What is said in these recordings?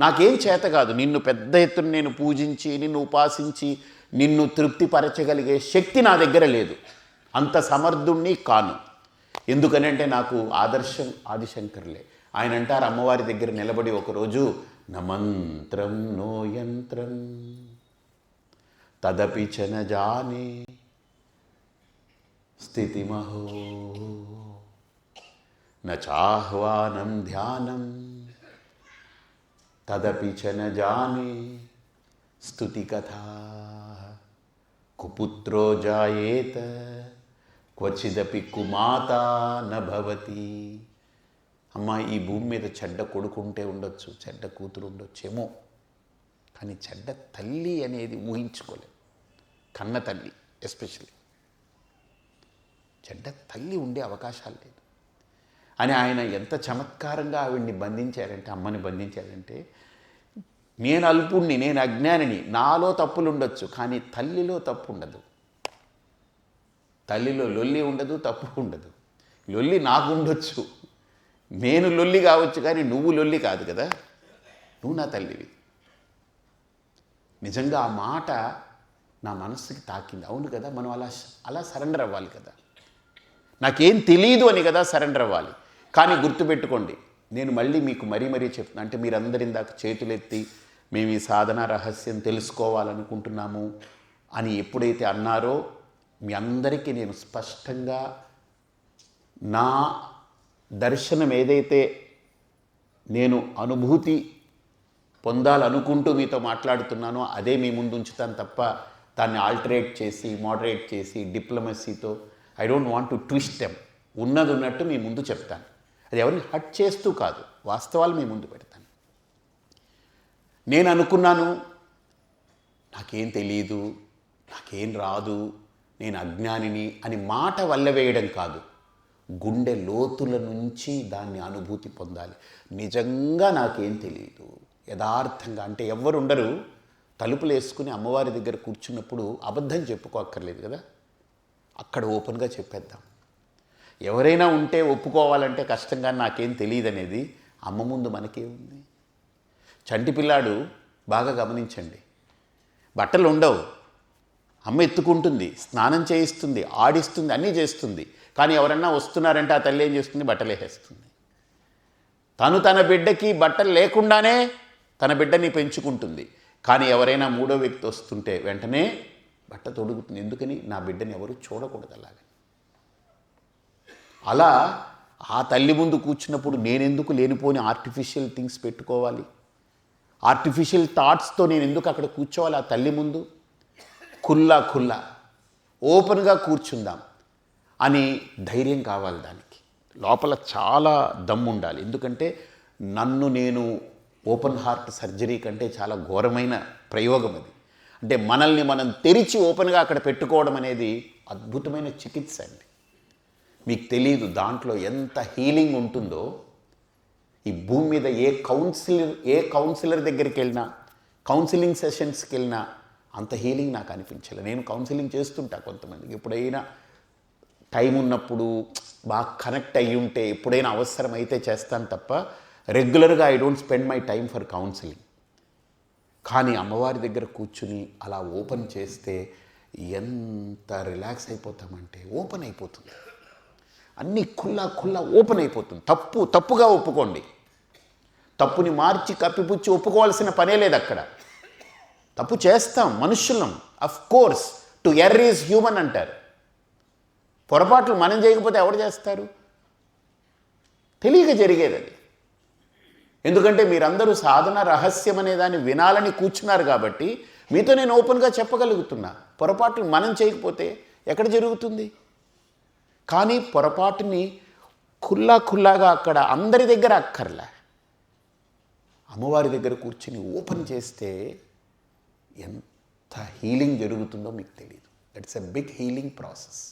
నాకేం చేత కాదు. నిన్ను పెద్ద ఎత్తున నేను పూజించి నిన్ను ఉపాసించి నిన్ను తృప్తిపరచగలిగే శక్తి నా దగ్గర లేదు. అంత సమర్థుణ్ణి కాను. ఎందుకనంటే నాకు ఆదర్శం ఆదిశంకర్లే. ఆయన అంటారు అమ్మవారి దగ్గర నిలబడి ఒకరోజు నమంత్రం నో యంత్రం తదపి చన జానే స్థితిమహో నాహ్వానం ధ్యానం తదపి చ జానే స్థుతి కథా. కుపుత్రో జాయేత క్వచిదపి కుమాత నభవతి. అమ్మ ఈ భూమి మీద చెడ్డ కొడుకుంటే ఉండొచ్చు చెడ్డ కూతురు ఉండొచ్చేమో కానీ చెడ్డ తల్లి అనేది ఊహించుకోలేం. కన్న తల్లి ఎస్పెషల్లీ. చెడ్డ తల్లి ఉండే అవకాశాలు లేదు. అని ఆయన ఎంత చమత్కారంగా ఆవిడ్ని బంధించారంటే అమ్మని బంధించారంటే నేను అల్పుణ్ణి నేను అజ్ఞానిని నాలో తప్పులు ఉండొచ్చు కానీ తల్లిలో తప్పు ఉండదు తల్లిలో లొల్లి ఉండదు తప్పు ఉండదు. లొల్లి నాకు ఉండొచ్చు నేను లొల్లి కావచ్చు కానీ నువ్వు లొల్లి కాదు కదా. నువ్వు నా తల్లివి. నిజంగా ఆ మాట నా మనస్సుకి తాకింది. అవును కదా మనం అలా అలా సరెండర్ అవ్వాలి కదా. నాకేం తెలియదు అని కదా సరెండర్ అవ్వాలి. కానీ గుర్తుపెట్టుకోండి నేను మళ్ళీ మీకు మరీ మరీ చెప్తున్నా అంటే మీరందరి ఇందాక చేతులెత్తి మేము ఈ సాధన రహస్యం తెలుసుకోవాలనుకుంటున్నాము అని ఎప్పుడైతే అన్నారో మీ అందరికీ నేను స్పష్టంగా నా దర్శనం ఏదైతే నేను అనుభూతి పొందాలనుకుంటూ మీతో మాట్లాడుతున్నానో అదే మీ ముందు ఉంచుతాను తప్ప దాన్ని ఆల్టరేట్ చేసి మోడరేట్ చేసి డిప్లొమసీతో I don't want to twist ఎమ్ ఉన్నది ఉన్నట్టు మీ ముందు చెప్తాను. అది ఎవరిని హట్ చేస్తూ కాదు వాస్తవాలు మీ ముందు పెడతాను. నేను అనుకున్నాను నాకేం తెలియదు నాకేం రాదు నేను అజ్ఞానిని అని మాట వల్ల వేయడం కాదు. గుండె లోతుల నుంచి దాన్ని అనుభూతి పొందాలి. నిజంగా నాకేం తెలియదు యథార్థంగా అంటే ఎవ్వరు ఉండరు తలుపులు వేసుకుని అమ్మవారి దగ్గర కూర్చున్నప్పుడు అబద్ధం చెప్పుకోక్కర్లేదు కదా? అక్కడ ఓపెన్గా చెప్పేద్దాం. ఎవరైనా ఉంటే ఒప్పుకోవాలంటే కష్టంగా నాకేం తెలియదు అనేది అమ్మ ముందు మనకే ఉంది. చంటి పిల్లాడు బాగా గమనించండి. బట్టలు ఉండవు. అమ్మ ఎత్తుకుంటుంది స్నానం చేయిస్తుంది ఆడిస్తుంది అన్నీ చేస్తుంది. కానీ ఎవరన్నా వస్తున్నారంటే ఆ తల్లి ఏం చేస్తుంది? బట్టలు వేసేస్తుంది. తను తన బిడ్డకి బట్టలు లేకుండానే తన బిడ్డని పెంచుకుంటుంది. కానీ ఎవరైనా మూడో వ్యక్తి వస్తుంటే వెంటనే బట్ట తొడుగుతుంది. ఎందుకని? నా బిడ్డని ఎవరు చూడకూడదు అలాగని అలా ఆ తల్లి ముందు కూర్చున్నప్పుడు నేనెందుకు లేనిపోని ఆర్టిఫిషియల్ థింగ్స్ పెట్టుకోవాలి? ఆర్టిఫిషియల్ థాట్స్తో నేను ఎందుకు అక్కడ కూర్చోవాలి ఆ తల్లి ముందు? కుల్లా ఖుల్లా ఓపెన్గా కూర్చుందాం అని ధైర్యం కావాలి దానికి. లోపల చాలా దమ్ము ఉండాలి. ఎందుకంటే నన్ను నేను ఓపెన్ హార్ట్ సర్జరీ కంటే చాలా ఘోరమైన ప్రయోగం అది. అంటే మనల్ని మనం తెరిచి ఓపెన్గా అక్కడ పెట్టుకోవడం అనేది అద్భుతమైన చికిత్స అండి. మీకు తెలియదు దాంట్లో ఎంత హీలింగ్ ఉంటుందో ఈ భూమి మీద ఏ కౌన్సిలర్ ఏ కౌన్సిలర్ దగ్గరికి వెళ్ళినా కౌన్సిలింగ్ సెషన్స్కి వెళ్ళినా అంత హీలింగ్ నాకు అనిపించలే. నేను కౌన్సిలింగ్ చేస్తుంటా కొంతమందికి. ఎప్పుడైనా టైం ఉన్నప్పుడు బాగా కనెక్ట్ అయ్యి ఉంటే ఎప్పుడైనా అవసరం అయితే చేస్తాను తప్ప రెగ్యులర్గా I don't spend my time for counselling. కానీ అమ్మవారి దగ్గర కూర్చుని అలా ఓపెన్ చేస్తే ఎంత రిలాక్స్ అయిపోతామంటే ఓపెన్ అయిపోతుంది. అన్నీ ఖుల్లా ఖుల్లా ఓపెన్ అయిపోతుంది. తప్పు తప్పుగా ఒప్పుకోండి. తప్పుని మార్చి కప్పిపుచ్చి ఒప్పుకోవాల్సిన పనే లేదు అక్కడ. తప్పు చేస్తాం మనుషులం. Of course to err is human అంటారు. పొరపాట్లు మనం చేయకపోతే ఎవరు చేస్తారు? తెలియక జరిగేది అది. ఎందుకంటే మీరందరూ సాధన రహస్యం అనే దాన్ని వినాలని కూర్చున్నారు కాబట్టి మీతో నేను ఓపెన్గా చెప్పగలుగుతున్నా. పొరపాట్లు మనం చేయకపోతే ఎక్కడ జరుగుతుంది? కానీ పొరపాటుని ఖుల్లా ఖుల్లాగా అక్కడ అందరి దగ్గర అక్కర్లే. అమ్మవారి దగ్గర కూర్చుని ఓపెన్ చేస్తే ఎంత హీలింగ్ జరుగుతుందో మీకు తెలియదు that's a big healing process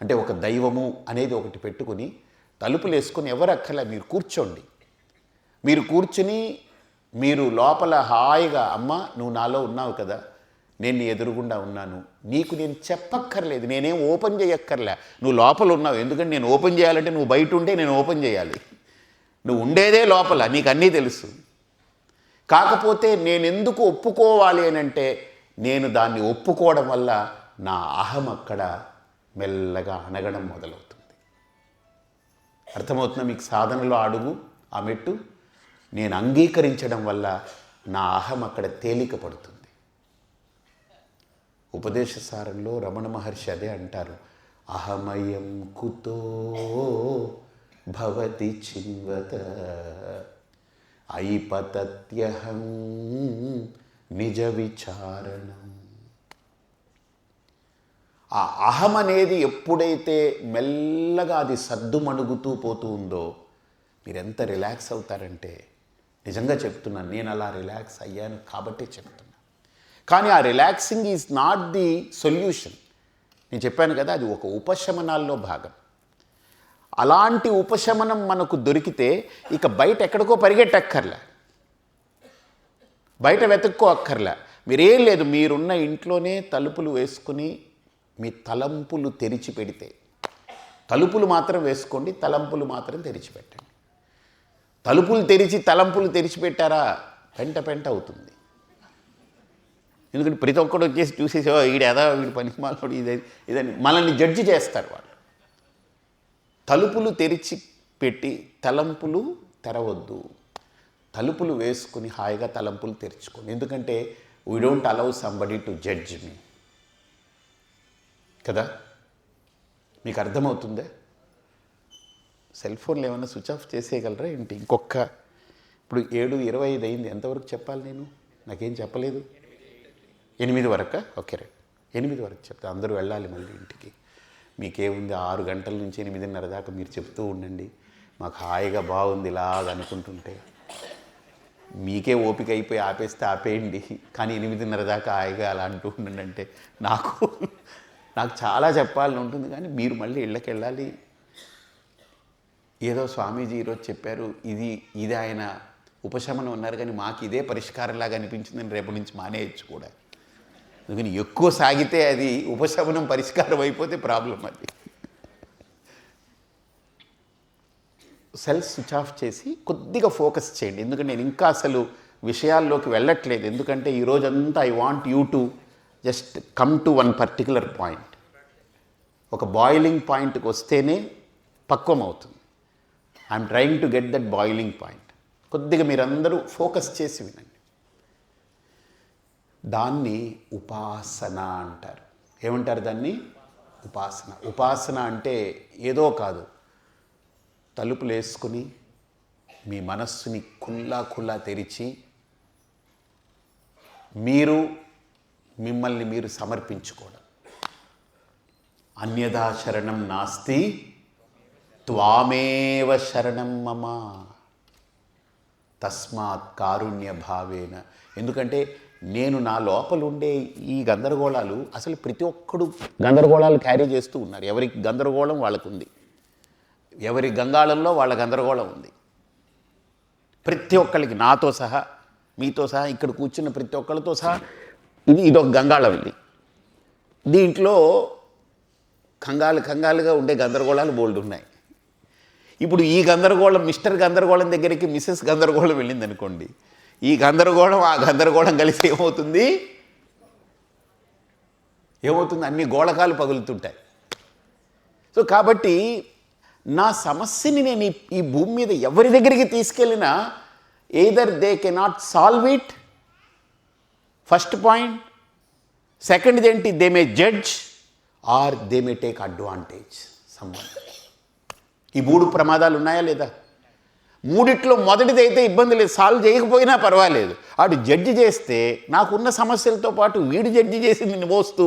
అంటే ఒక దైవము అనేది ఒకటి పెట్టుకుని తలుపులు వేసుకొని ఎవరు అక్కర్లే మీరు కూర్చోండి. మీరు కూర్చుని మీరు లోపల హాయిగా అమ్మ నువ్వు నాలో ఉన్నావు కదా నేను నీ ఎదురుగుండా ఉన్నాను. నీకు నేను చెప్పక్కర్లేదు. నేనేం ఓపెన్ చేయక్కర్లే. నువ్వు లోపల ఉన్నావు. ఎందుకంటే నేను ఓపెన్ చేయాలంటే నువ్వు బయట ఉంటే నేను ఓపెన్ చేయాలి. నువ్వు ఉండేదే లోపల. నీకు అన్నీ తెలుసు. కాకపోతే నేను ఎందుకు ఒప్పుకోవాలి అని అంటే నేను దాన్ని ఒప్పుకోవడం వల్ల నా అహం అక్కడ మెల్లగా అనగడం మొదలవుతుంది. అర్థమవుతున్నా మీకు సాధనలో అడుగు ఆ మెట్టు. నేను అంగీకరించడం వల్ల నా అహం అక్కడ తేలిక పడుతుంది ఉపదేశ సారంలో రమణ మహర్షి అదే అంటారు. అహమయం కుతో భవతి చిన్వత ఐపతత్యహం నిజ విచారణం ఆ అహం అనేది ఎప్పుడైతే మెల్లగా అది సర్దుమణుగుతూ పోతూ ఉందో మీరెంత రిలాక్స్ అవుతారంటే నిజంగా చెప్తున్నాను నేను అలా రిలాక్స్ అయ్యాను కాబట్టి చెప్తున్నాను. కానీ ఆ relaxing is not the solution నేను చెప్పాను కదా అది ఒక ఉపశమనాల్లో భాగం. అలాంటి ఉపశమనం మనకు దొరికితే ఇక బయట ఎక్కడికో పరిగెట్టక్కర్లే. బయట వెతుక్కో అక్కర్లే మీరేం లేదు మీరున్న ఇంట్లోనే తలుపులు వేసుకుని మీ తలంపులు తెరిచి పెడితే. తలుపులు మాత్రం వేసుకోండి తలంపులు మాత్రం తెరిచిపెట్టండి తలుపులు తెరిచి తలంపులు తెరిచిపెట్టారా పెంట పెంట అవుతుంది. ఎందుకంటే ప్రతి ఒక్కడు వచ్చేసి చూసేసి వీడు ఏదో వీడు పనికి మాలోడు ఇదే ఇదని మనల్ని జడ్జి చేస్తారు వాళ్ళు. తలుపులు తెరిచి పెట్టి తలంపులు తెరవద్దు. తలుపులు వేసుకుని హాయిగా తలంపులు తెరుచుకోండి. ఎందుకంటే we don't allow somebody to judge me కదా? మీకు అర్థమవుతుందా? సెల్ ఫోన్లు ఏమైనా స్విచ్ ఆఫ్ చేసేయగలరా ఏంటి? ఇంకొక ఇప్పుడు ఏడు ఇరవై ఐదు అయింది. ఎంతవరకు చెప్పాలి నేను? నాకేం చెప్పలేదు. ఎనిమిది వరక ఓకే రైట్. ఎనిమిది వరకు చెప్తా అందరూ వెళ్ళాలి మళ్ళీ ఇంటికి. మీకేముంది ఆరు గంటల నుంచి ఎనిమిదిన్నర దాకా మీరు చెప్తూ ఉండండి. మాకు హాయిగా బాగుంది ఇలాగ అనుకుంటుంటే. మీకే ఓపిక అయిపోయి ఆపేస్తే ఆపేయండి. కానీ ఎనిమిదిన్నర దాకా హాయిగా అలా అంటూ ఉండండి అంటే నాకు నాకు చాలా చెప్పాలని ఉంటుంది. కానీ మీరు మళ్ళీ ఇళ్ళకి వెళ్ళాలి ఏదో స్వామీజీ ఈరోజు చెప్పారు ఇది ఇది ఆయన ఉపశమనం ఉన్నారు కానీ మాకు ఇదే పరిష్కారంలాగా అనిపించిందని రేపటి నుంచి మానేయచ్చు కూడా. అందుకని ఎక్కువ సాగితే అది ఉపశమనం పరిష్కారం అయిపోతే ప్రాబ్లం అది. సెల్ స్విచ్ ఆఫ్ చేసి కొద్దిగా ఫోకస్ చేయండి. ఎందుకంటే నేను ఇంకా అసలు విషయాల్లోకి వెళ్ళట్లేదు. ఎందుకంటే ఈ రోజంతా I want you to just come to one particular point ఒక బాయిలింగ్ పాయింట్కి వస్తేనే పక్వం అవుతుంది. I'm trying to get that boiling point కొద్దిగా మీరందరూ ఫోకస్ చేసి వినండి. దాన్ని ఉపాసన అంటారు. ఏమంటారు దాన్ని? ఉపాసన. ఉపాసన అంటే ఏదో కాదు. తలుపులు వేసుకుని మీ మనస్సుని కుల్లా కుల్లా తెరిచి మీరు మిమ్మల్ని మీరు సమర్పించుకోవడం. అన్యదా శరణం నాస్తి త్వామేవ శరణం మమ. తస్మాత్ కారుణ్య భావేన ఎందుకంటే నేను నా లోపల ఉండే ఈ గందరగోళాలు అసలు ప్రతి ఒక్కడు గందరగోళాలు క్యారీ చేస్తూ ఉన్నారు. ఎవరికి గందరగోళం వాళ్ళకు ఉంది ఎవరి గంగాళంలో వాళ్ళ గందరగోళం ఉంది. ప్రతి ఒక్కరికి నాతో సహా మీతో సహా ఇక్కడ కూర్చున్న ప్రతి ఒక్కరితో సహా ఇది ఇదొక గంగాళం ఇది. దీంట్లో కంగాలు కంగాలుగా ఉండే గందరగోళాలు బోల్డ్ ఉన్నాయి. ఇప్పుడు ఈ గందరగోళం మిస్టర్ గందరగోళం దగ్గరికి మిస్సెస్ గందరగోళం వెళ్ళింది అనుకోండి ఈ గందరగోళం ఆ గందరగోళం కలిసి ఏమవుతుంది? ఏమవుతుంది? అన్ని గోళకాలు పగులుతుంటాయి. సో కాబట్టి నా సమస్యని నేను ఈ- భూమి మీద ఎవరి దగ్గరికి తీసుకెళ్ళినా either they cannot solve it first point second ఏంటి? They may judge or they may take advantage some ఈ మూడు ప్రమాదాలు ఉన్నాయా లేదా? మూడిట్లో మొదటిది అయితే ఇబ్బంది లేదు. సాల్వ్ చేయకపోయినా పర్వాలేదు. ఆడు జడ్జి చేస్తే నాకున్న సమస్యలతో పాటు వీడు జడ్జి చేసింది మోస్తూ.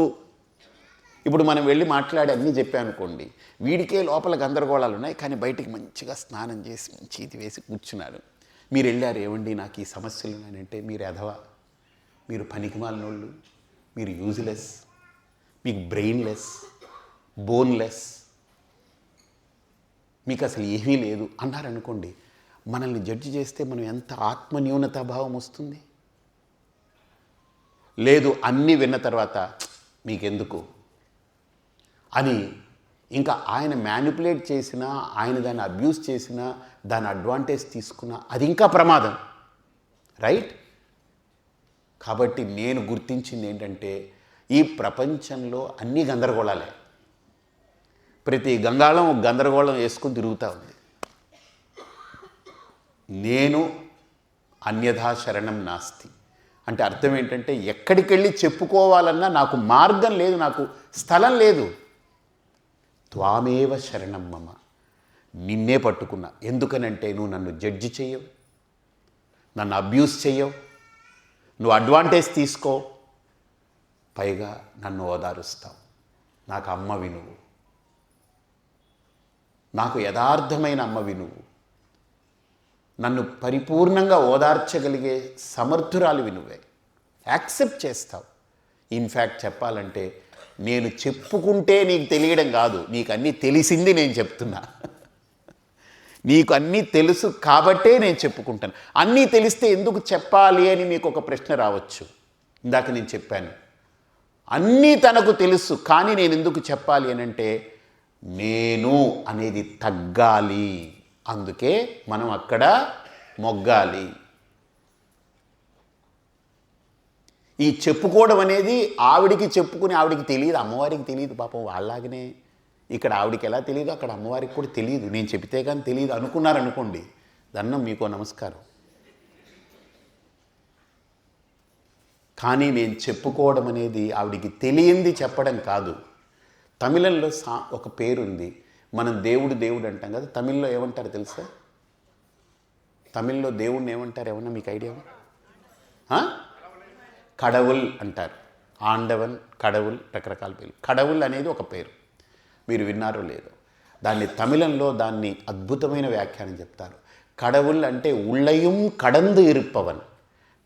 ఇప్పుడు మనం వెళ్ళి మాట్లాడి అన్నీ చెప్పానుకోండి వీడికే లోపల గందరగోళాలు ఉన్నాయి కానీ బయటికి మంచిగా స్నానం చేసి మంచి ఇది వేసి కూర్చున్నారు. మీరు వెళ్ళారు ఏమండి నాకు ఈ సమస్యలు ఉన్నాయంటే మీరు ఎధవా మీరు పనికిమాలినోళ్ళు మీరు యూజ్లెస్ మీకు బ్రెయిన్లెస్ బోన్లెస్ మీకు అసలు ఏమీ లేదు అన్నారనుకోండి మనల్ని జడ్జి చేస్తే మనం ఎంత ఆత్మన్యూనతా భావం వస్తుంది? లేదు అన్నీ విన్న తర్వాత మీకెందుకు? అని ఇంకా ఆయన మ్యానిపులేట్ చేసినా ఆయన దాన్ని అబ్యూస్ చేసినా దాని అడ్వాంటేజ్ తీసుకున్నా అది ఇంకా ప్రమాదం. రైట్ కాబట్టి నేను గుర్తించింది ఏంటంటే ఈ ప్రపంచంలో అన్ని గందరగోళాలే. ప్రతి గంగాళం గందరగోళం వేసుకుని తిరుగుతూ ఉంది. నేను అన్యథా శరణం నాస్తి. అంటే అర్థం ఏంటంటే ఎక్కడికి వెళ్ళి చెప్పుకోవాలన్నా నాకు మార్గం లేదు నాకు స్థలం లేదు. త్వామేవ శరణం మమ. నిన్నే పట్టుకున్నా. ఎందుకనంటే నువ్వు నన్ను జడ్జి చెయ్యవు. నన్ను అబ్యూస్ చెయ్యవు. నువ్వు అడ్వాంటేజ్ తీసుకో. పైగా నన్ను ఓదారుస్తావు. నాకు అమ్మ వినువు. నాకు యథార్థమైన అమ్మ వినువు. నన్ను పరిపూర్ణంగా ఓదార్చగలిగే సమర్థురాలివి నువ్వే. యాక్సెప్ట్ చేస్తావు. ఇన్ఫ్యాక్ట్ చెప్పాలంటే నేను చెప్పుకుంటే నీకు తెలియడం కాదు. నీకు అన్నీ తెలిసింది నేను చెప్తున్నా. నీకు అన్నీ తెలుసు కాబట్టే నేను చెప్పుకుంటాను. అన్నీ తెలిస్తే ఎందుకు చెప్పాలి అని మీకు ఒక ప్రశ్న రావచ్చు. ఇందాక నేను చెప్పాను. అన్నీ తనకు తెలుసు కానీ నేను ఎందుకు చెప్పాలి అని అంటే నేను అనేది తగ్గాలి. అందుకే మనం అక్కడ మొగ్గాలి. ఈ చెప్పుకోవడం అనేది ఆవిడికి చెప్పుకుని ఆవిడికి తెలియదు అమ్మవారికి తెలియదు పాపం వాళ్ళలాగనే. ఇక్కడ ఆవిడికి ఎలా తెలియదు అక్కడ అమ్మవారికి కూడా తెలియదు. నేను చెబితే కానీ తెలియదు అనుకున్నారనుకోండి దన్నం మీకో నమస్కారం. కానీ నేను చెప్పుకోవడం అనేది ఆవిడికి తెలియంది చెప్పడం కాదు. తమిళంలో సా ఒక పేరుంది మనం దేవుడు దేవుడు అంటాం కదా తమిళ్ళో ఏమంటారు తెలుసా? తమిళ్ళో దేవుడిని ఏమంటారు? ఏమన్నా మీకు ఐడియా కడవుల్ అంటారు. ఆండవన్ కడవుల్ రకరకాల పేర్లు. కడవుల్ అనేది ఒక పేరు. మీరు విన్నారో లేదో. దాన్ని తమిళంలో దాన్ని అద్భుతమైన వ్యాఖ్యానం చెప్తారు. కడవుల్ అంటే ఉళ్ళయం కడందు ఇరుప్పవన్.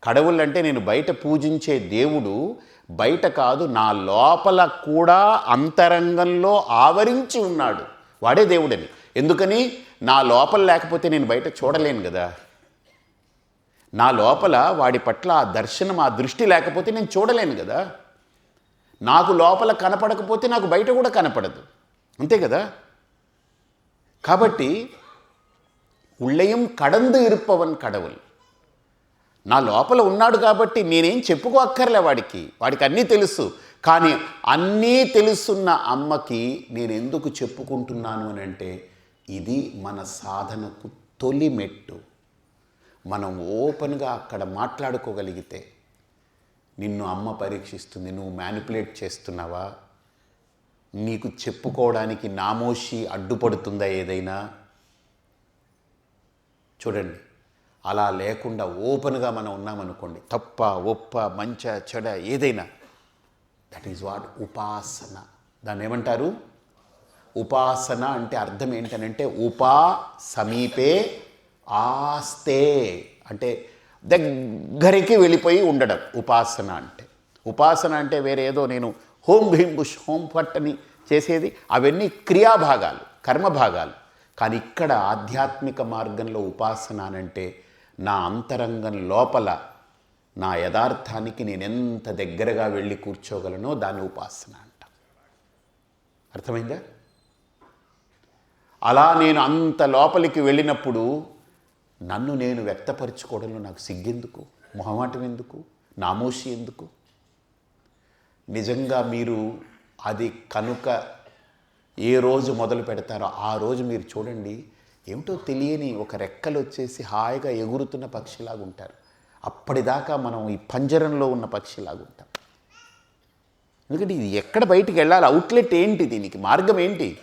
కడవుల్ అంటే నేను బయట పూజించే దేవుడు బయట కాదు నా లోపల కూడా అంతరంగంలో ఆవరించి ఉన్నాడు. వాడే దేవుడని. ఎందుకని? నా లోపల లేకపోతే నేను బయట చూడలేను కదా. నా లోపల వాడి పట్ల ఆ దర్శనం ఆ దృష్టి లేకపోతే నేను చూడలేను కదా. నాకు లోపల కనపడకపోతే నాకు బయట కూడా కనపడదు. అంతే కదా? కాబట్టి ఉళ్ళయం కడందు ఇరుప్పవన్ కడవులు. నా లోపల ఉన్నాడు కాబట్టి నేనేం చెప్పుకోక్కర్లే వాడికి. వాడికి అన్నీ తెలుసు. కానీ అన్నీ తెలుసున్న అమ్మకి నేను ఎందుకు చెప్పుకుంటున్నాను అని అంటే ఇది మన సాధనకు తొలి మెట్టు. మనం ఓపెన్గా అక్కడ మాట్లాడుకోగలిగితే నిన్ను అమ్మ పరీక్షిస్తుంది నువ్వు మ్యానిపులేట్ చేస్తున్నావా? నీకు చెప్పుకోవడానికి నామోషి అడ్డుపడుతుందా ఏదైనా? చూడండి అలా లేకుండా ఓపెన్గా మనం ఉన్నామనుకోండి తప్ప ఒప్ప మంచ చెడ ఏదైనా దట్ ఈజ్ వాట్ ఉపాసన దాన్ని ఏమంటారు? ఉపాసన అంటే అర్థం ఏంటనంటే ఉపా సమీపే ఆస్తే. అంటే దగ్గరికి వెళ్ళిపోయి ఉండడం. ఉపాసన అంటే. ఉపాసన అంటే వేరే ఏదో నేను హోం భీం బుష్ హోం ఫట్ అని చేసేది. అవన్నీ క్రియాభాగాలు కర్మభాగాలు. కానీ ఇక్కడ ఆధ్యాత్మిక మార్గంలో ఉపాసన అంటే నా అంతరంగం లోపల నా యథార్థానికి నేను ఎంత దగ్గరగా వెళ్ళి కూర్చోగలనో దాన్ని ఉపాసన అంట. అర్థమైందా? అలా నేను అంత లోపలికి వెళ్ళినప్పుడు నన్ను నేను వ్యక్తపరచుకోవడంలో నాకు సిగ్గెందుకు? మొహమాటం ఎందుకు? నామోషి ఎందుకు? నిజంగా మీరు అది కనుక ఏ రోజు మొదలు పెడతారో ఆ రోజు మీరు చూడండి ఏమిటో తెలియని ఒక రెక్కలు వచ్చేసి హాయిగా ఎగురుతున్న పక్షిలాగా ఉంటారు అప్పటిదాకా మనం ఈ పంజరంలో ఉన్న పక్షిలాగా ఉంటాం. ఎందుకంటే ఇది ఎక్కడ బయటికి వెళ్ళాలి? అవుట్లెట్ ఏంటి దీనికి? మార్గం ఏంటి?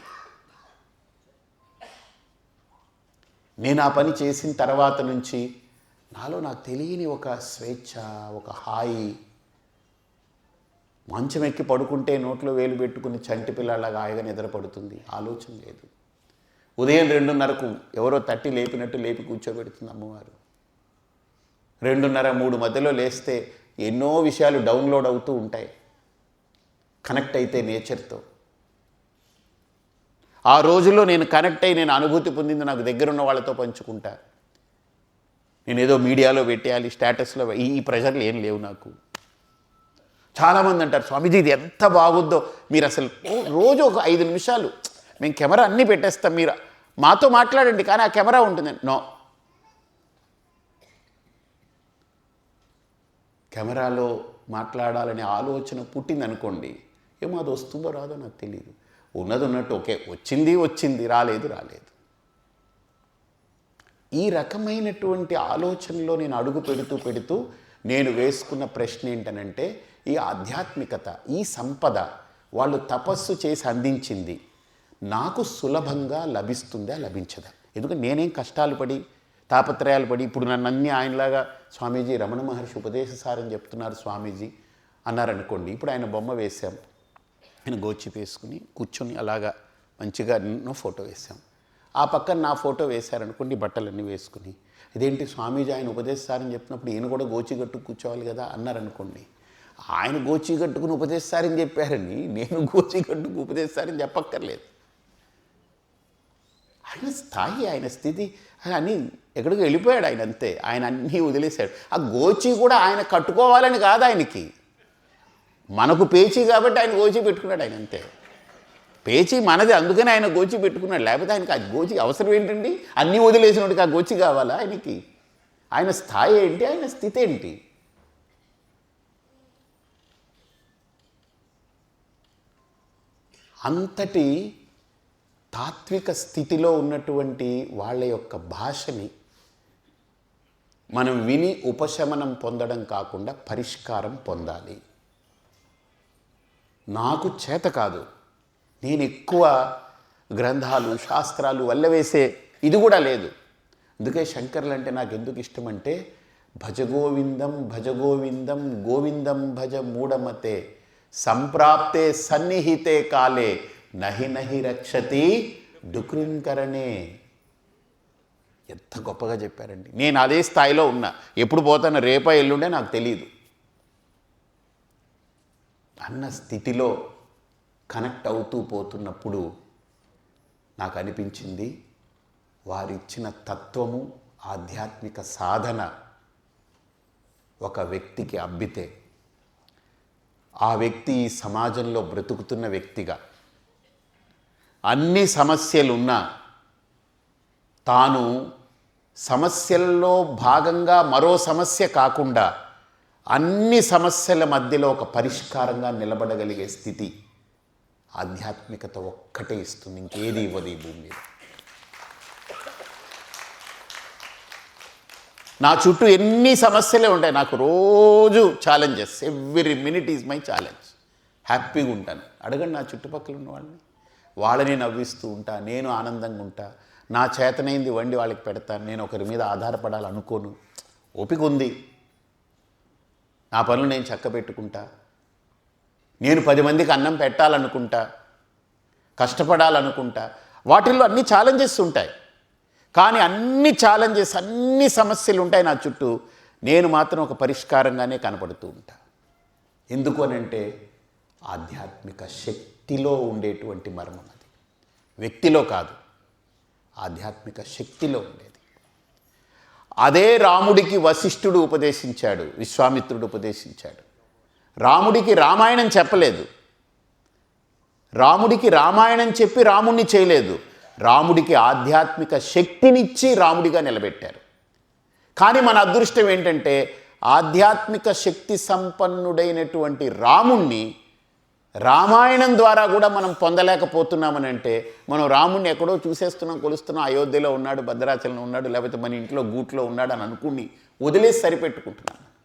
నేను ఆ పని చేసిన తర్వాత నుంచి నాలో నాకు తెలియని ఒక స్వేచ్ఛ ఒక హాయి. మంచం ఎక్కి పడుకుంటే నోట్లో వేలు పెట్టుకుని చంటి పిల్లలాగా హాయిగా నిద్రపడుతుంది. ఆలోచన లేదు. ఉదయం రెండున్నరకు ఎవరో తట్టి లేపినట్టు లేపి కూర్చోబెడుతుంది అమ్మవారు. రెండున్నర మూడు మధ్యలో లేస్తే ఎన్నో విషయాలు డౌన్లోడ్ అవుతూ ఉంటాయి. కనెక్ట్ అయితే నేచర్తో. ఆ రోజుల్లో నేను కనెక్ట్ అయ్యి నేను అనుభూతి పొందింది నాకు దగ్గర ఉన్న వాళ్ళతో పంచుకుంటా. నేను ఏదో మీడియాలో పెట్టేయాలి స్టేటస్లో ఈ ప్రెషర్లు ఏం లేవు నాకు. చాలామంది అంటారు స్వామీజీ ఇది ఎంత బాగుందో మీరు అసలు రోజు ఒక ఐదు నిమిషాలు మేము కెమెరా అన్నీ పెట్టేస్తాం మీరు మాతో మాట్లాడండి కానీ ఆ కెమెరా ఉంటుంది. నో. కెమెరాలో మాట్లాడాలనే ఆలోచన పుట్టిందనుకోండి ఏమో అది వస్తుందో రాదో నాకు తెలియదు ఉన్నది ఉన్నట్టు ఓకే వచ్చింది వచ్చింది రాలేదు రాలేదు. ఈ రకమైనటువంటి ఆలోచనలో నేను అడుగు పెడుతూ పెడుతూ నేను వేసుకున్న ప్రశ్న ఏంటనంటే ఈ ఆధ్యాత్మికత ఈ సంపద వాళ్ళు తపస్సు చేసి అందించింది నాకు సులభంగా లభిస్తుందా లభించదా? ఎందుకంటే నేనేం కష్టాలు పడి తాపత్రయాలు పడి ఇప్పుడు నన్ను అన్ని ఆయనలాగా స్వామీజీ రమణ మహర్షి ఉపదేశసారని చెప్తున్నారు స్వామీజీ అన్నారనుకోండి. ఇప్పుడు ఆయన బొమ్మ వేశాం. ఆయన గోచి వేసుకుని కూర్చొని అలాగా మంచిగా ఎన్నో ఫోటో వేశాం. ఆ పక్కన నా ఫోటో వేశారనుకోండి బట్టలన్నీ వేసుకుని. ఇదేంటి స్వామీజీ ఆయన ఉపదేశసారని చెప్పినప్పుడు ఈయన కూడా గోచిగట్టు కూర్చోవాలి కదా అన్నారనుకోండి. ఆయన గోచిగట్టుకుని ఉపదేశసారని చెప్పారని నేను గోచిగట్టుకు ఉపదేశసారని చెప్పక్కర్లేదు. ఆయన స్థాయి ఆయన స్థితి. అని ఎక్కడికి వెళ్ళిపోయాడు ఆయన అంతే. ఆయన అన్నీ వదిలేశాడు. ఆ గోచి కూడా ఆయన కట్టుకోవాలని కాదు ఆయనకి. మనకు పేచీ కాబట్టి ఆయన గోచి పెట్టుకున్నాడు ఆయన అంతే. పేచీ మనది అందుకని ఆయన గోచి పెట్టుకున్నాడు. లేకపోతే ఆయనకి ఆ గోచి అవసరం ఏంటండి? అన్నీ వదిలేసినోడికి ఆ గోచి కావాలా ఆయనకి? ఆయన స్థాయి ఏంటి? ఆయన స్థితి ఏంటి? అంతటి తాత్విక స్థితిలో ఉన్నటువంటి వాళ్ళ యొక్క భాషని మనం విని ఉపశమనం పొందడం కాకుండా పరిష్కారం పొందాలి. నాకు చేత కాదు. నేను ఎక్కువ గ్రంథాలు శాస్త్రాలు వల్లవేసే ఇది కూడా లేదు. అందుకే శంకర్లు అంటే నాకు ఎందుకు ఇష్టం అంటే భజగోవిందం భజగోవిందం గోవిందం భజ మూఢమతే సంప్రాప్తే సన్నిహితే కాలే నహి నహి రక్షతి డుక్రింకరణే ఎంత గొప్పగా చెప్పారండి. నేను అదే స్థాయిలో ఉన్నా. ఎప్పుడు పోతాను రేపా ఎల్లుండే నాకు తెలియదు అన్న స్థితిలో కనెక్ట్ అవుతూ పోతున్నప్పుడు నాకు అనిపించింది వారిచ్చిన తత్వము ఆధ్యాత్మిక సాధన ఒక వ్యక్తికి అబ్బితే. ఆ వ్యక్తి ఈ సమాజంలో బ్రతుకుతున్న వ్యక్తిగా అన్ని సమస్యలున్నా తాను సమస్యల్లో భాగంగా మరో సమస్య కాకుండా అన్ని సమస్యల మధ్యలో ఒక పరిష్కారంగా నిలబడగలిగే స్థితి ఆధ్యాత్మికత ఒక్కటే ఇస్తుంది. ఇంకేది ఇవ్వదు ఈ భూమి మీద. నా చుట్టూ ఎన్ని సమస్యలే ఉంటాయి. నాకు రోజు challenges every minute is my challenge హ్యాపీగా ఉంటాను. అడగండి నా చుట్టుపక్కల ఉన్న వాళ్ళని వాళ్ళని నవ్విస్తూ ఉంటా నేను ఆనందంగా ఉంటా నా చేతనైంది వండి వాళ్ళకి పెడతాను నేను ఒకరి మీద ఆధారపడాలనుకోను ఓపిక ఉంది. నా పనులు నేను చక్క పెట్టుకుంటా. నేను పది మందికి అన్నం పెట్టాలనుకుంటా. కష్టపడాలనుకుంటా. వాటిల్లో అన్ని ఛాలెంజెస్ ఉంటాయి. కానీ అన్ని ఛాలెంజెస్ అన్ని సమస్యలు ఉంటాయి నా చుట్టూ. నేను మాత్రం ఒక పరిష్కారంగానే కనపడుతూ ఉంటా. ఎందుకు అని అంటే ఆధ్యాత్మిక శక్తిలో ఉండేటువంటి మర్మం అది వ్యక్తిలో కాదు ఆధ్యాత్మిక శక్తిలో ఉండేది. అదే రాముడికి వశిష్ఠుడు ఉపదేశించాడు విశ్వామిత్రుడు ఉపదేశించాడు. రాముడికి రామాయణం చెప్పలేదు. రాముడికి రామాయణం చెప్పి రాముణ్ణి చేయలేదు. రాముడికి ఆధ్యాత్మిక శక్తినిచ్చి రాముడిగా నిలబెట్టారు. కానీ మన అదృష్టం ఏంటంటే ఆధ్యాత్మిక శక్తి సంపన్నుడైనటువంటి రాముణ్ణి రామాయణం ద్వారా కూడా మనం పొందలేకపోతున్నామని అంటే మనం రాముణ్ణి ఎక్కడో చూసేస్తున్నాం కొలుస్తున్నాం అయోధ్యలో ఉన్నాడు భద్రాచలంలో ఉన్నాడు లేకపోతే మన ఇంట్లో గూట్లో ఉన్నాడు అని అనుకుని వదిలేసి సరిపెట్టుకుంటున్నాను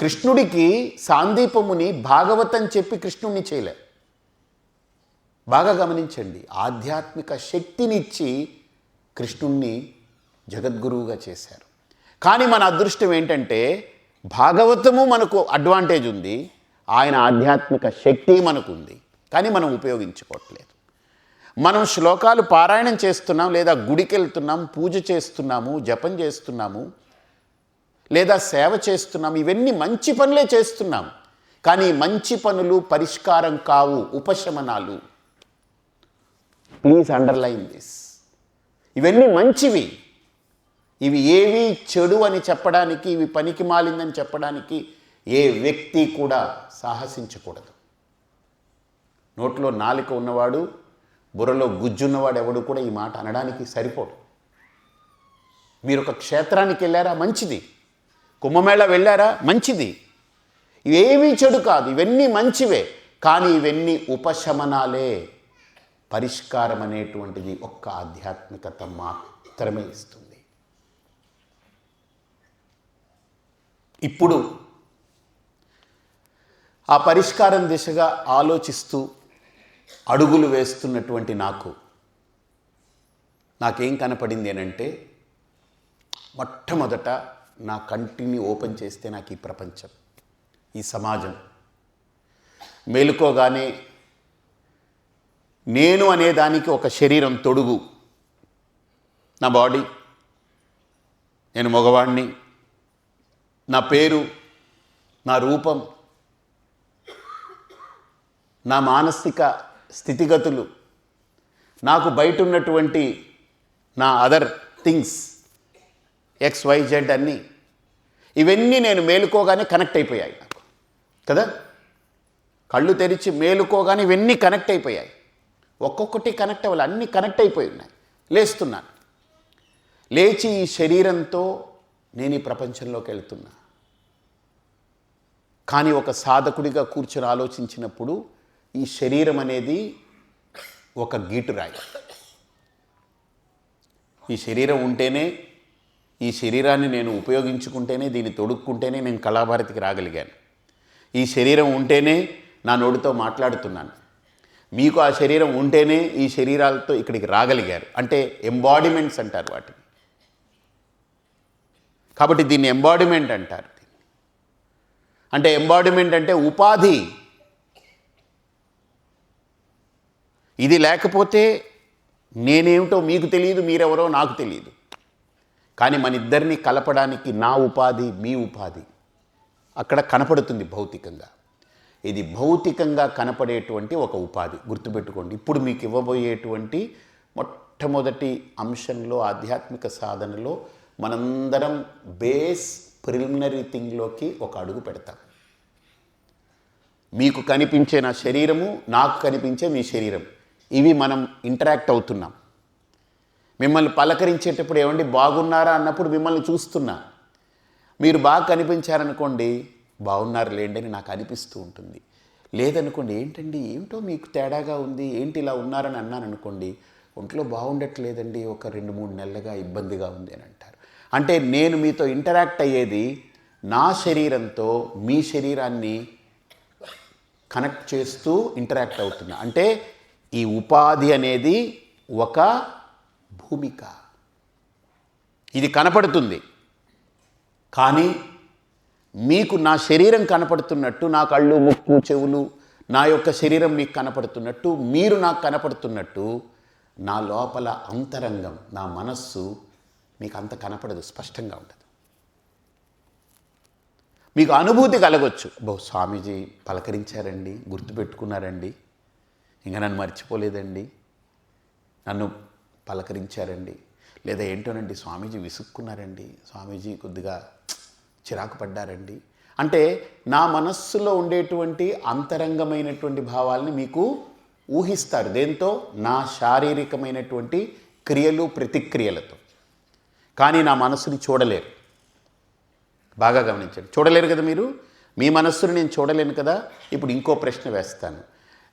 కృష్ణుడికి సాందీపముని భాగవతం చెప్పి కృష్ణుణ్ణి చేయలే. బాగా గమనించండి ఆధ్యాత్మిక శక్తినిచ్చి కృష్ణుణ్ణి జగద్గురువుగా చేశారు. కానీ మన అదృష్టం ఏంటంటే భాగవతము మనకు అడ్వాంటేజ్ ఉంది. ఆయన ఆధ్యాత్మిక శక్తి మనకు ఉంది కానీ మనం ఉపయోగించుకోవట్లేదు. మనం శ్లోకాలు పారాయణం చేస్తున్నాం లేదా గుడికి వెళ్తున్నాం పూజ చేస్తున్నాము జపం చేస్తున్నాము లేదా సేవ చేస్తున్నాం ఇవన్నీ మంచి పనులే చేస్తున్నాం. కానీ మంచి పనులు పరిష్కారం కావు ఉపశమనాలు. ప్లీజ్ అండర్లైన్ దిస్ ఇవన్నీ మంచివి. ఇవి ఏవి చెడు అని చెప్పడానికి ఇవి పనికి మాలిందని చెప్పడానికి ఏ వ్యక్తి కూడా సాహసించకూడదు. నోట్లో నాలుక ఉన్నవాడు బుర్రలో గుజ్జున్నవాడు ఎవడు కూడా ఈ మాట అనడానికి సరిపోడు. మీరు ఒక క్షేత్రానికి వెళ్ళారా? మంచిది. కుంభమేళ వెళ్ళారా? మంచిది. ఇవేమీ చెడు కాదు ఇవన్నీ మంచివే. కానీ ఇవన్నీ ఉపశమనాలే. పరిష్కారం అనేటువంటిది ఒక్క ఆధ్యాత్మికత మాత్రమే ఇస్తుంది. ఇప్పుడు ఆ పరిష్కారం దిశగా ఆలోచిస్తూ అడుగులు వేస్తున్నటువంటి నాకు నాకేం కనపడింది అనంటే మొట్టమొదట నా కంటిని ఓపెన్ చేస్తే నాకు ఈ ప్రపంచం ఈ సమాజం. మేలుకోగానే నేను అనేదానికి ఒక శరీరం తొడుగు. నా బాడీ నేను మగవాడిని నా పేరు నా రూపం నా మానసిక స్థితిగతులు నాకు బయట ఉన్నటువంటి నా other things X Y Z అన్నీ ఇవన్నీ నేను మేలుకోగానే కనెక్ట్ అయిపోయాయి నాకు. కదా? కళ్ళు తెరిచి మేలుకోగానే ఇవన్నీ కనెక్ట్ అయిపోయాయి. ఒక్కొక్కటి కనెక్ట్ అవ్వాలి అన్నీ కనెక్ట్ అయిపోయి ఉన్నాయి. లేస్తున్నాను. లేచి ఈ శరీరంతో నేను ఈ ప్రపంచంలోకి వెళ్తున్నా. కానీ ఒక సాధకుడిగా కూర్చొని ఆలోచించినప్పుడు ఈ శరీరం అనేది ఒక గీటురాయి ఈ శరీరం ఉంటేనే ఈ శరీరాన్ని నేను ఉపయోగించుకుంటేనే దీన్ని తొడుక్కుంటేనే నేను కళాభారతికి రాగలిగాను. ఈ శరీరం ఉంటేనే నా నోటితో మాట్లాడుతున్నాను. మీకు ఆ శరీరం ఉంటేనే ఈ శరీరాలతో ఇక్కడికి రాగలిగారు. అంటే ఎంబాడిమెంట్స్ అంటారు వాటిని. కాబట్టి దీన్ని ఎంబాడిమెంట్ అంటారు అంటే ఎంబాడిమెంట్ అంటే ఉపాధి. ఇది లేకపోతే నేనేమిటో మీకు తెలియదు మీరెవరో నాకు తెలియదు. కానీ మన ఇద్దరిని కలపడానికి నా ఉపాధి మీ ఉపాధి అక్కడ కనపడుతుంది భౌతికంగా. ఇది భౌతికంగా కనపడేటువంటి ఒక ఉపాధి. గుర్తుపెట్టుకోండి ఇప్పుడు మీకు ఇవ్వబోయేటువంటి మొట్టమొదటి అంశంలో ఆధ్యాత్మిక సాధనలో మనందరం బేస్ ప్రిలిమినరీ థింగ్లోకి ఒక అడుగు పెడతాం. మీకు కనిపించే నా శరీరము నాకు కనిపించే మీ శరీరం. ఇవి మనం ఇంటరాక్ట్ అవుతున్నాం. మిమ్మల్ని పలకరించేటప్పుడు ఏమండి బాగున్నారా అన్నప్పుడు మిమ్మల్ని చూస్తున్నా. మీరు బాగా కనిపించారనుకోండి బాగున్నారు లేండి అని నాకు అనిపిస్తూ ఉంటుంది. లేదనుకోండి ఏంటండి ఏమిటో మీకు తేడాగా ఉంది ఏంటి ఇలా ఉన్నారని అన్నాను అనుకోండి ఒంట్లో బాగుండట్లేదండి ఒక రెండు మూడు నెలలుగా ఇబ్బందిగా ఉంది అని అంటే నేను మీతో ఇంటరాక్ట్ అయ్యేది నా శరీరంతో మీ శరీరాన్ని కనెక్ట్ చేస్తూ ఇంటరాక్ట్ అవుతున్నా. అంటే ఈ ఉపాధి అనేది ఒక భూమిక. ఇది కనపడుతుంది. కానీ మీకు నా శరీరం కనపడుతున్నట్టు నా కళ్ళు ముక్కు చెవులు నా యొక్క శరీరం మీకు కనపడుతున్నట్టు మీరు నాకు కనపడుతున్నట్టు నా లోపల అంతరంగం నా మనస్సు మీకు అంత కనపడదు స్పష్టంగా ఉండదు మీకు అనుభూతి కలగొచ్చు. బహు స్వామీజీ పలకరించారండి గుర్తుపెట్టుకున్నారండి. ఇంకా నన్ను మర్చిపోలేదండి. నన్ను పలకరించారండి. లేదా ఏంటోనండి స్వామీజీ విసుక్కున్నారండి. స్వామీజీ కొద్దిగా చిరాకు పడ్డారండి. అంటే నా మనస్సులో ఉండేటువంటి అంతరంగమైనటువంటి భావాల్ని మీకు ఊహిస్తారు. దేంతో? నా శారీరకమైనటువంటి క్రియలు ప్రతిక్రియలతో. కానీ నా మనస్సుని చూడలేరు. బాగా గమనించండి. చూడలేరు కదా మీరు? మీ మనస్సుని నేను చూడలేను కదా? ఇప్పుడు ఇంకో ప్రశ్న వేస్తాను.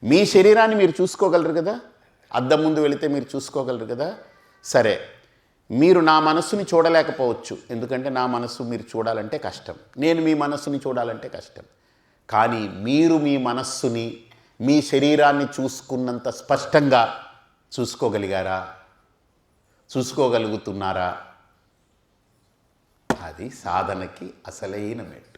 మీ శరీరాన్ని మీరు చూసుకోగలరు కదా? అద్దం ముందు వెళితే మీరు చూసుకోగలరు కదా? సరే. మీరు నా మనస్సుని చూడలేకపోవచ్చు. ఎందుకంటే నా మనస్సు మీరు చూడాలంటే కష్టం. నేను మీ మనస్సుని చూడాలంటే కష్టం. కానీ మీరు మీ మనస్సుని మీ శరీరాన్ని చూసుకున్నంత స్పష్టంగా చూసుకోగలిగారా? చూసుకోగలుగుతున్నారా? అది సాధనకి అసలైన మెట్టు